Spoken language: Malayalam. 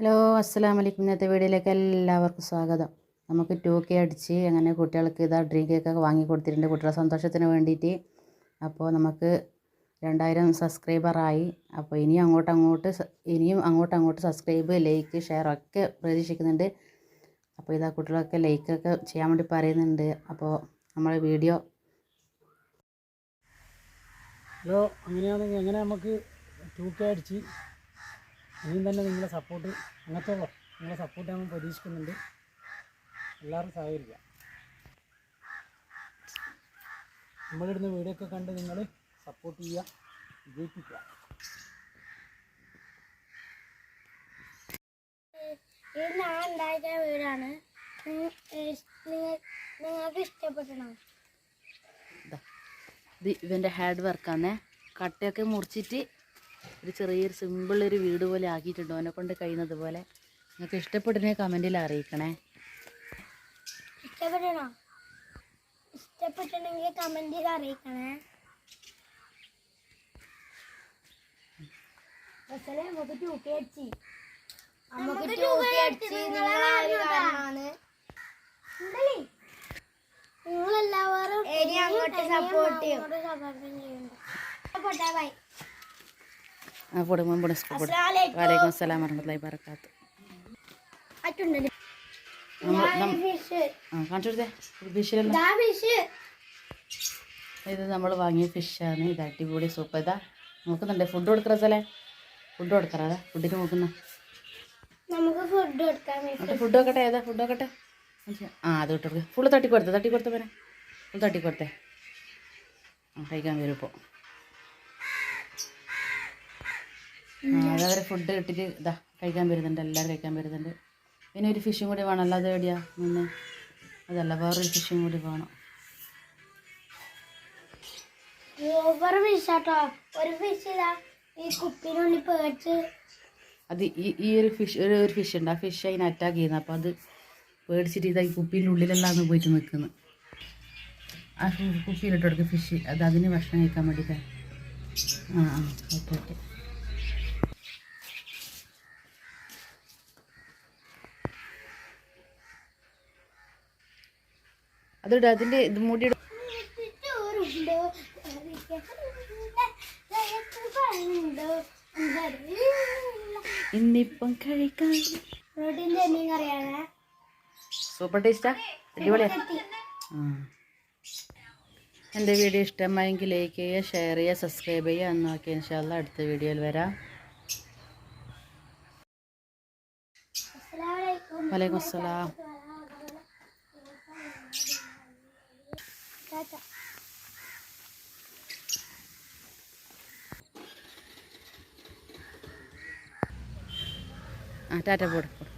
ഹലോ അസ്സാം അലൈക്കും. ഇന്നത്തെ വീഡിയോയിലേക്ക് എല്ലാവർക്കും സ്വാഗതം. നമുക്ക് ടൂ കെ അടിച്ച് അങ്ങനെ കുട്ടികൾക്ക് ഇതാ ഡ്രീം കേക്കൊക്കെ വാങ്ങി കൊടുത്തിട്ടുണ്ട്. കുട്ടികളുടെ സന്തോഷത്തിന് വേണ്ടിയിട്ട്. അപ്പോൾ നമുക്ക് രണ്ടായിരം സബ്സ്ക്രൈബറായി അപ്പോൾ ഇനിയും അങ്ങോട്ട് അങ്ങോട്ട് ഇനിയും അങ്ങോട്ട് അങ്ങോട്ട് സബ്സ്ക്രൈബ് ലൈക്ക് ഷെയർ ഒക്കെ പ്രതീക്ഷിക്കുന്നുണ്ട്. അപ്പോൾ ഇതാ കുട്ടികളൊക്കെ ലൈക്കൊക്കെ ചെയ്യാൻ വേണ്ടി പറയുന്നുണ്ട്. അപ്പോൾ നമ്മളെ വീഡിയോ ഹലോ അങ്ങനെയാണെങ്കിൽ എങ്ങനെ നമുക്ക് ടു കെ അടിച്ച് ഇനിയും തന്നെ നിങ്ങളെ സപ്പോർട്ട് അങ്ങനത്തോളം നിങ്ങളെ സപ്പോർട്ട് നമ്മൾ പ്രതീക്ഷിക്കുന്നുണ്ട്. എല്ലാവരും സഹകരിക്കുക നമ്മളിടുന്ന വീഡിയോ ഒക്കെ കണ്ട് നിങ്ങൾ സപ്പോർട്ട് ചെയ്യുക വിജയിപ്പിക്കുക. ഇത് ഞാൻ ഉണ്ടാക്കിയ വീടാണ്. നിങ്ങൾക്ക് ഇഷ്ടപ്പെടണോ? ഇതാ ഇത് ഇവന്റെ ഹാർഡ് വർക്കാണേ കട്ടയൊക്കെ മുറിച്ചിട്ട് ഒരു ചെറിയൊരു സിമ്പിൾ ഒരു വീട് പോലെ ആക്കിയിട്ടുണ്ട് അവനെ കൊണ്ട് കഴിയുന്നത് പോലെ. നിങ്ങൾക്ക് ഇഷ്ടപ്പെടുന്ന കമന്റിൽ അറിയിക്കണേ. ഇഷ്ടപ്പെടണോ? ഇഷ്ടപ്പെട്ടിട്ടുണ്ടെങ്കിൽ കമന്റിൽ അറിയിക്കണേ. നമുക്ക് ടൂക്കി അടിച്ച്. നമുക്ക് ടൂക്കി അടിച്ച് നിങ്ങളാരും കാരണമാണ് നിങ്ങളെല്ലാവരും അങ്ങോട്ട് സപ്പോർട്ട് ചെയ്യും. സപ്പോർട്ട് ബൈ ആ പൊടും സ്കൂൾ പൊടും. വലൈക്കും അസ്സലാം വബറകാത്ത്. ഫിഷിലല്ലോ ഇതാ നമ്മൾ വാങ്ങിയ ഫിഷാണ് ഇത് അടിപൊളി സൂപ്പ് ഇതാ നോക്കുന്നുണ്ട്. ഫുഡ് കൊടുക്കറ സ്ഥലേ? ഫുഡ് കൊടുക്കറാ ഫുഡിന് നോക്കുന്ന. നമുക്ക് ഫുഡ് ഫുഡ് വെക്കട്ടെ ഏതാ ഫുഡ് വെക്കട്ടെ ആ അത് വിട്ട് ഫുള്ള് തട്ടി കൊടുത്തേ തട്ടി കൊടുത്തേ പേരെ ഫുൾ തട്ടി കൊടുത്തേ ആ കഴിക്കാൻ വരും ഇപ്പോൾ അതവരെ ഫുഡ് കിട്ടിയിട്ട് ഇതാ കഴിക്കാൻ വരുന്നുണ്ട് എല്ലാവരും കഴിക്കാൻ വരുന്നുണ്ട്. പിന്നെ ഒരു ഫിഷും കൂടി വേണമല്ലോ അത് എവിടെയാ? മുന്നേ അതല്ല വേറൊരു ഫിഷും കൂടി വേണം. അത് ഈ ഈ ഒരു ഫിഷ് ഒരു ഒരു ഫിഷ് ഉണ്ട്. ആ ഫിഷ് അതിനെ അറ്റാക്ക് ചെയ്യുന്നത് അപ്പോൾ അത് പേടിച്ചിട്ട് ഇതാ ഈ കുപ്പീന്റെ ഉള്ളിലെല്ലാം പോയിട്ട് നിൽക്കുന്നു. ആ കുപ്പിയിലിട്ട് കൊടുക്കും ഫിഷ് അത് അതിന് ഭക്ഷണം കഴിക്കാൻ വേണ്ടിയിട്ടാണ് ആ ആ ഓക്കെ ഓക്കെ. അതിവിടെ അതിന്റെ ഇത് മൂടി ഇന്നിപ്പം കഴിക്കാൻ സൂപ്പർ ടേസ്റ്റാ അടിപൊളിയാ. എന്റെ വീഡിയോ ഇഷ്ടമായെങ്കിൽ ലൈക്ക് ചെയ്യുക ഷെയർ ചെയ്യുക സബ്സ്ക്രൈബ് ചെയ്യുക. എന്ന് നോക്കി ഇൻഷാല്ല അടുത്ത വീഡിയോയിൽ വരാം. വലൈക്കും അസ്സലാം. ആ ടാറ്റ പോട് പോട്.